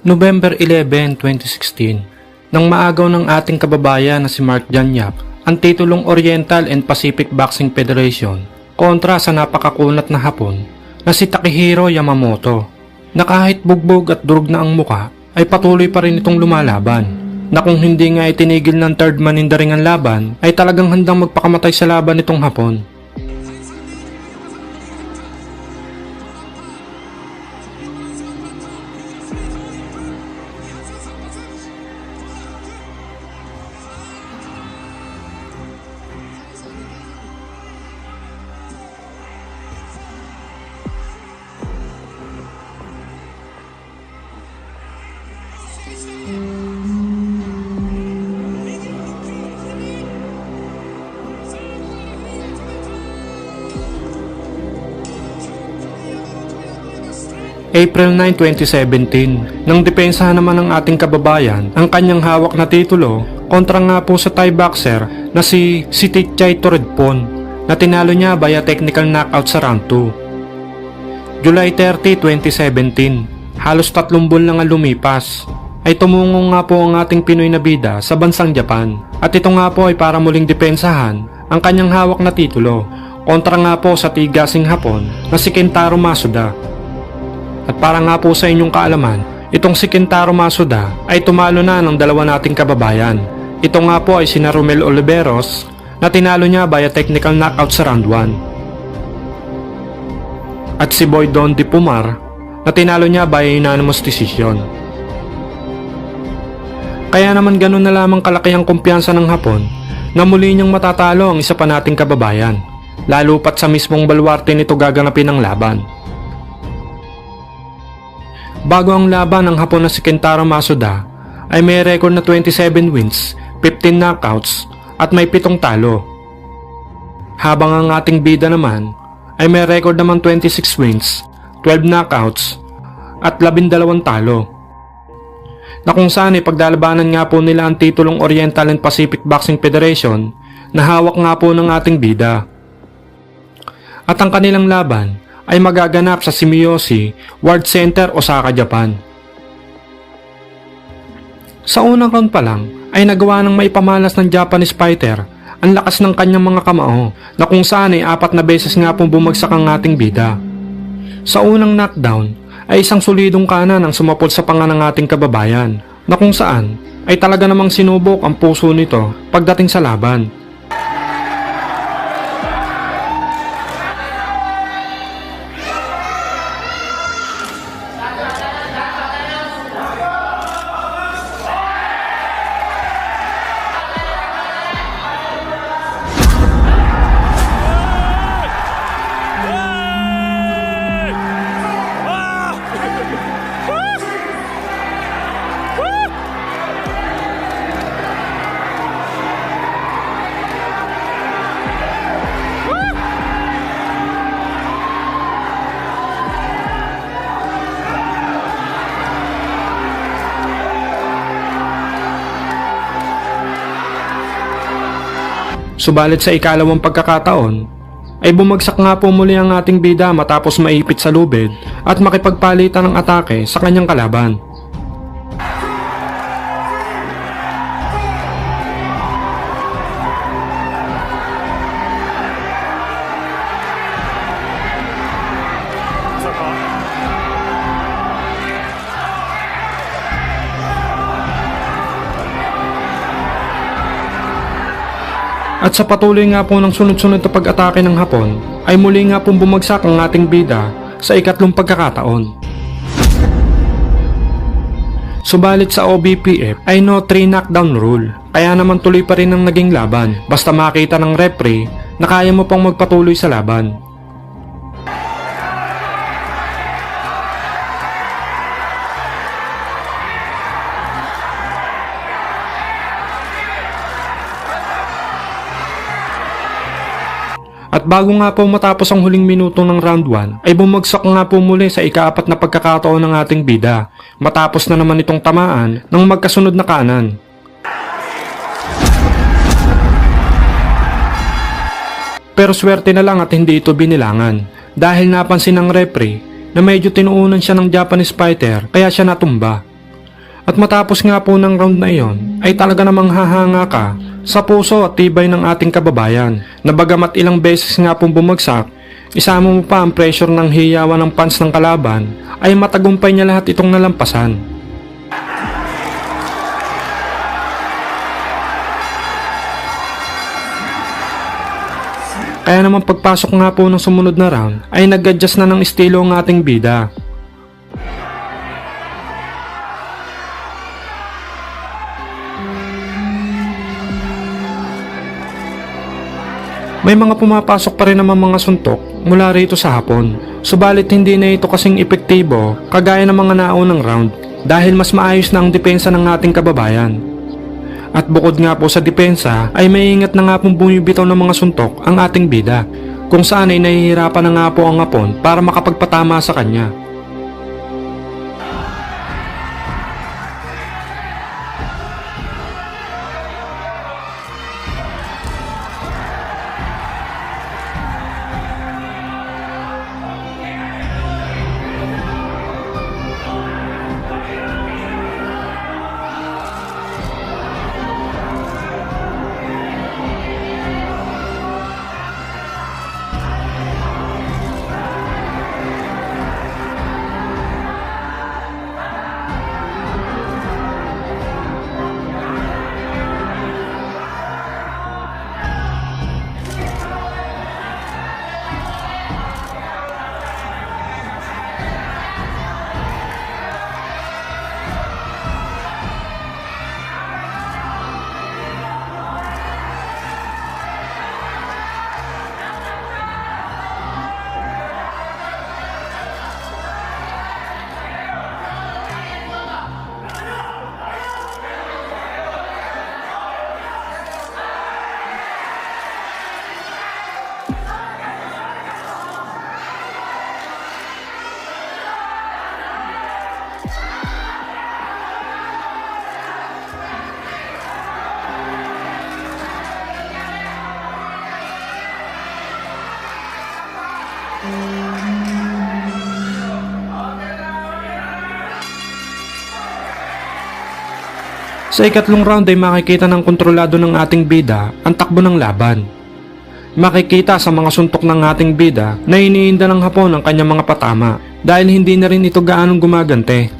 November 11, 2016, nang maagaw ng ating kababayan na si Mark Janyap ang titulong Oriental and Pacific Boxing Federation kontra sa napakakunat na Hapon na si Takehiro Yamamoto na kahit bugbog at durog na ang muka ay patuloy pa rin itong lumalaban na kung hindi nga itinigil ng third man in the ring ang laban ay talagang handang magpakamatay sa laban itong Hapon. April 9, 2017, nang depensahan naman ng ating kababayan ang kanyang hawak na titulo kontra nga po sa Thai boxer na si Sitichay Toredpon na tinalo niya via technical knockout sa round 2. July 30, 2017, halos tatlong buwan lang ang lumipas, ay tumungo nga po ang ating Pinoy na bida sa bansang Japan at ito nga po ay para muling depensahan ang kanyang hawak na titulo kontra nga po sa tigasing Hapon na si Kentaro Masuda. At para nga po sa inyong kaalaman, itong si Kentaro Masuda ay tumalo na ng dalawa nating kababayan. Ito nga po ay si Romel Oliveros na tinalo niya via technical knockout sa round 1. At si Boy Don Di Pumar na tinalo niya via unanimous decision. Kaya naman ganun na lamang kalaki ang kumpiyansa ng Hapon na muli niyang matatalo ang isa pa nating kababayan, lalo pat sa mismong baluarte nito gaganapin ang laban. Bago ang laban ng hapon na si Kentaro Masuda ay may record na 27 wins, 15 knockouts at may 7 talo. Habang ang ating bida naman ay may record naman 26 wins, 12 knockouts at 12 talo. Na kung saan ay pagdalabanan nga po nila ang titulong Oriental and Pacific Boxing Federation na hawak nga po ng ating bida. At ang kanilang laban ay magaganap sa Shimiyoshi World Center, Osaka, Japan. Sa unang round pa lang ay nagawa ng maipamalas ng Japanese fighter ang lakas ng kanyang mga kamao na kung saan ay apat na beses nga pong bumagsak ang ating bida. Sa unang knockdown ay isang solidong kanan ang sumapot sa panga ng ating kababayan na kung saan ay talaga namang sinubok ang puso nito pagdating sa laban. Subalit sa ikalawang pagkakataon, ay bumagsak nga po muli ang ating bida matapos maipit sa lubid at makipagpalitan ng atake sa kanyang kalaban. At sa patuloy nga po ng sunod-sunod na pag-atake ng Hapon, ay muli nga pong bumagsak ang ating bida sa ikatlong pagkakataon. Subalit sa OBPF ay no 3 knockdown rule, kaya naman tuloy pa rin ang naging laban basta makita ng referee na kaya mo pang magpatuloy sa laban. Bago nga po matapos ang huling minuto ng round 1, ay bumagsak nga po muli sa ikaapat na pagkakataon ng ating bida, matapos na naman itong tamaan ng magkasunod na kanan. Pero swerte na lang at hindi ito binilangan, dahil napansin ng referee na medyo tinuunan siya ng Japanese fighter kaya siya natumba. At matapos nga po ng round na iyon, ay talaga namang hahanga ka sa puso at tibay ng ating kababayan na bagamat ilang beses nga pong bumagsak, isama mo pa ang pressure ng hiyawan ng fans ng kalaban, ay matagumpay niya lahat itong nalampasan. Kaya naman pagpasok nga po ng sumunod na round ay nag-adjust na ng estilo ang ating bida. May mga pumapasok pa rin naman mga suntok mula rito sa hapon. Subalit hindi na ito kasing epektibo kagaya ng mga naunang round dahil mas maayos na ang depensa ng ating kababayan. At bukod nga po sa depensa ay may ingat na nga pong bumibitaw ng mga suntok ang ating bida kung saan ay nahihirapan na nga po ang hapon para makapagpatama sa kanya. Sa ikatlong round ay makikita ng kontrolado ng ating bida ang takbo ng laban. Makikita sa mga suntok ng ating bida na iniinda ng hapon ang kanyang mga patama dahil hindi na rin ito gaanong gumagante.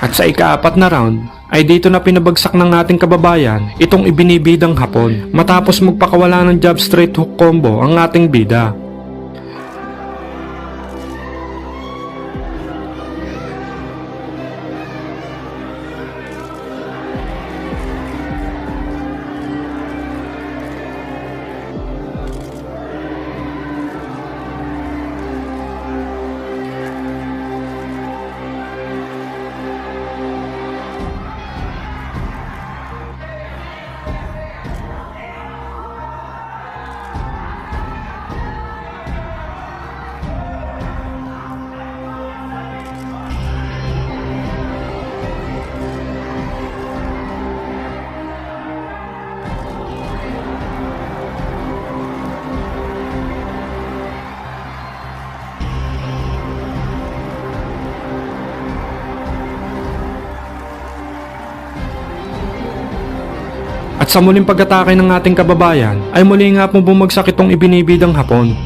At sa ikaapat na round, ay dito na pinabagsak ng ating kababayan itong ibinibidang hapon matapos magpakawala ng jab straight hook combo ang ating bida. Sa muling pag-atake ng ating kababayan ay muli nga pong bumagsak itong ibinibidang hapon.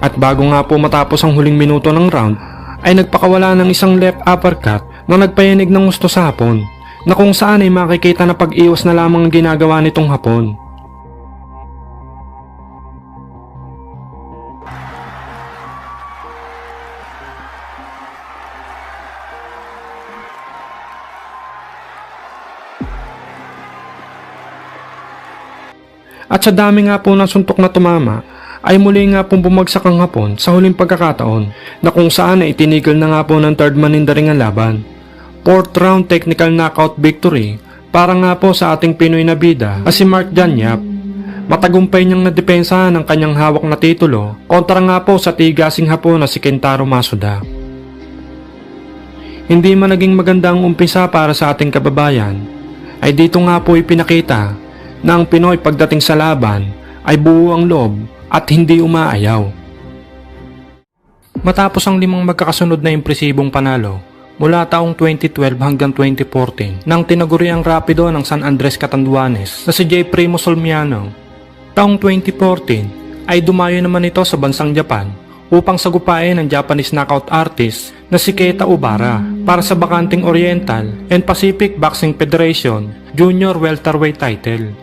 At bago nga po matapos ang huling minuto ng round, ay nagpakawala ng isang left uppercut na nagpayanig ng gusto sa hapon, na kung saan ay makikita na pag-iwas na lamang ang ginagawa nitong hapon. At sa dami nga po ng suntok na tumama, ay muli nga pong bumagsak ang hapon sa huling pagkakataon na kung saan ay itinigil na nga po ng third man in the ring ang laban. Fourth round technical knockout victory para nga po sa ating Pinoy na bida na si Mark Janyap. Matagumpay niyang nadepensahan ang kanyang hawak na titulo kontra nga po sa tigasing hapon na si Kentaro Masuda. Hindi man naging maganda ang umpisa para sa ating kababayan, ay dito nga po ipinakita ang Pinoy pagdating sa laban ay buo ang loob at hindi umaayaw. Matapos ang limang magkakasunod na impresibong panalo, mula taong 2012 hanggang 2014 nang tinaguri ang rapido ng San Andres Catanduanes na si J. Primo Solmiano. Taong 2014 ay dumayo naman ito sa bansang Japan upang sagupain ang Japanese knockout artist na si Keita Ubara para sa bakanting Oriental and Pacific Boxing Federation Junior Welterweight title.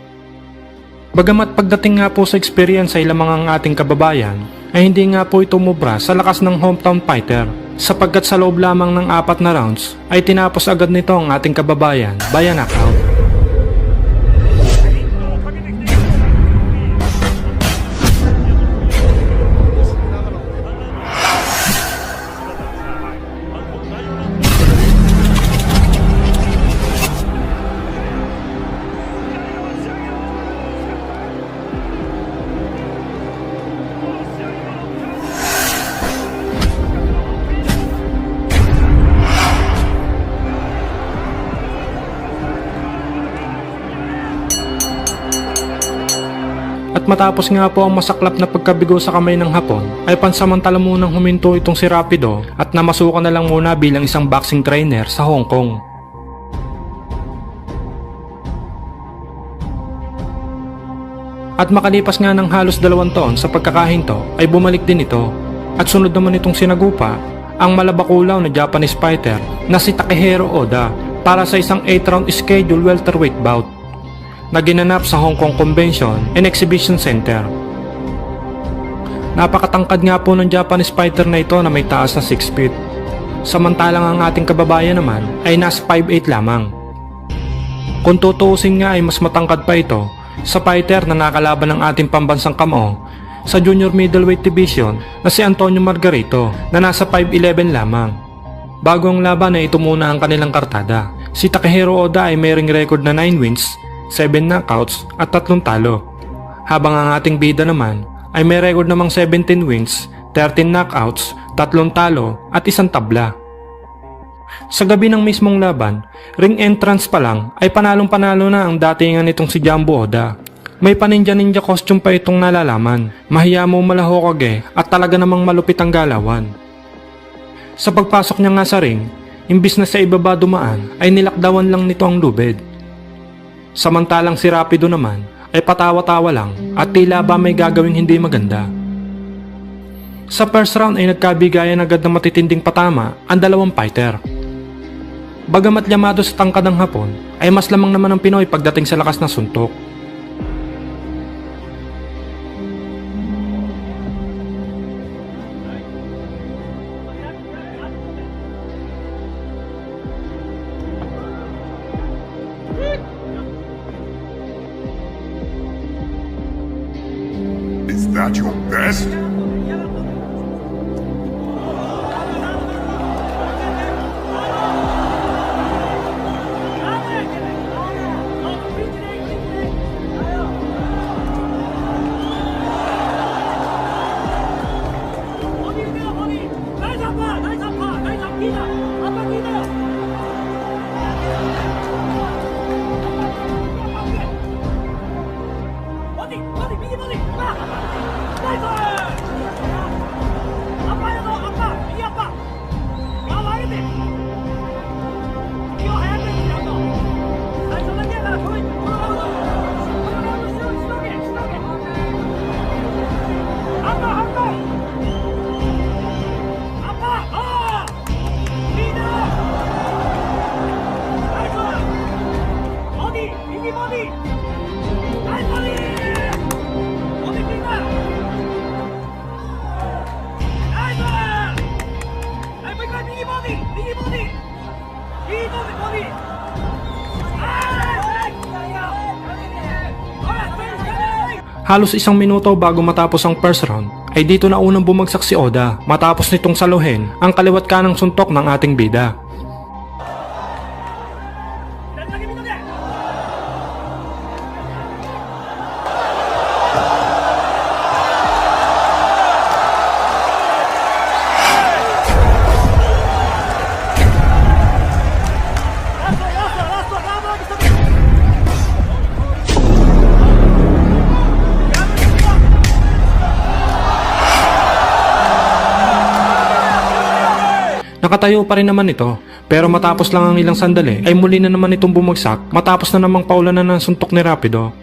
Bagamat pagdating nga po sa experience ay lamang ang ating kababayan, ay hindi nga po ito mubra sa lakas ng hometown fighter sapagkat sa loob lamang ng apat na rounds ay tinapos agad nito ang ating kababayan via knockout. Matapos nga po ang masaklap na pagkabigo sa kamay ng hapon, ay pansamantala munang huminto itong si Rapido at namasukan na lang muna bilang isang boxing trainer sa Hong Kong. At makalipas nga ng halos dalawang taon sa pagkakahinto ay bumalik din ito. At sunod naman itong sinagupa ang malabakulaw na Japanese fighter na si Takehiro Oda para sa isang 8-round schedule welterweight bout na ginanap sa Hong Kong Convention and Exhibition Center. Napakatangkad nga po ng Japanese fighter na ito na may taas na 6 feet. Samantalang ang ating kababayan naman ay nasa 5'8 lamang. Kung tutuusin nga ay mas matangkad pa ito sa fighter na nakalaban ng ating pambansang kamo sa junior middleweight division na si Antonio Margarito na nasa 5'11 lamang. Bago ang laban ay ito muna ang kanilang kartada. Si Takehiro Oda ay mayroong record na 9 wins 7 knockouts at 3 talo. Habang ang ating bida naman ay may record namang 17 wins, 13 knockouts, 3 talo at isang tabla. Sa gabi ng mismong laban, ring entrance pa lang ay panalong panalo na ang datingan nitong si Jumbo Oda. May paninja-ninja costume pa itong nalalaman, mahiya mo malahokage at talaga namang malupit ang galawan. Sa pagpasok niya nga sa ring, imbis na sa ibaba dumaan ay nilakdawan lang nito ang lubid. Samantalang si Rapido naman ay patawa-tawa lang at tila ba may gagawing hindi maganda. Sa first round ay nagkabigayan agad ng matitinding patama ang dalawang fighter. Bagamat yamado sa tangkad ng hapon, ay mas lamang naman ang Pinoy pagdating sa lakas na suntok. at your best? Money! Money! Money! はい、Halos isang minuto bago matapos ang first round ay dito na unang bumagsak si Oda matapos nitong saluhin ang kaliwat kanang suntok ng ating bida. Nakatayo pa rin naman ito pero matapos lang ang ilang sandali ay muli na naman itong bumagsak matapos na namang paulanan ng suntok ni Rapido.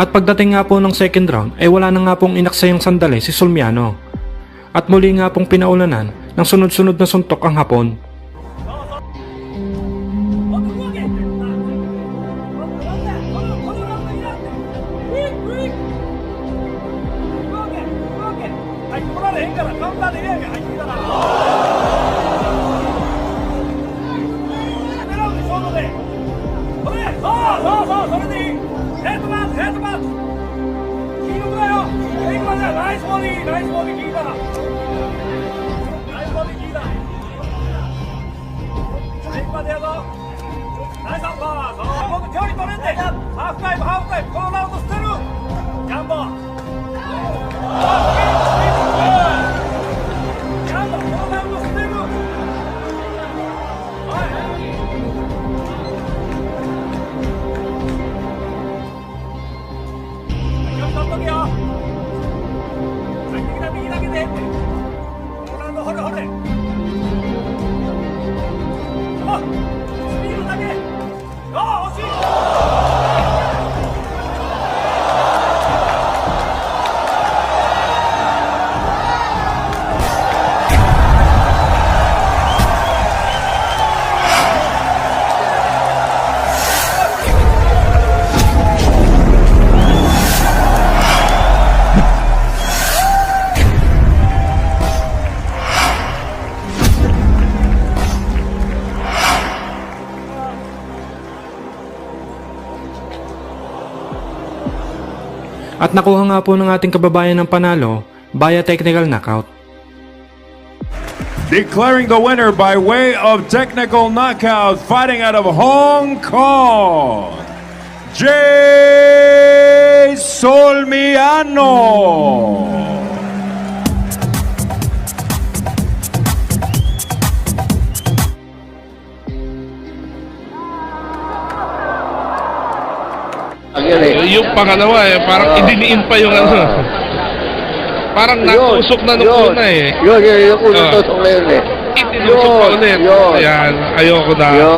At pagdating nga po ng second round ay wala na nga pong inaksayang sandali si Solmiano. At muli nga pong pinaulanan ng sunod-sunod na suntok ang hapon. までやぞ。ナイスアッパー。そう、僕距離取れんで。ハーフタイム、ハーフタイム。このラウンド捨てる。ジャンボ。At nakuha nga po ng ating kababayan ng panalo via technical knockout. Declaring the winner by way of technical knockout, fighting out of Hong Kong, Jay Solmiano. Yun eh. Yung pangalawa eh, parang Oo. idiniin pa yung ano. Parang natusok na nung yun. una eh. Yun, yun, yung unang Oo. tusok na yun eh. Itinusok pa Yun, ulit. yun. Ayan, ayoko na. Yun.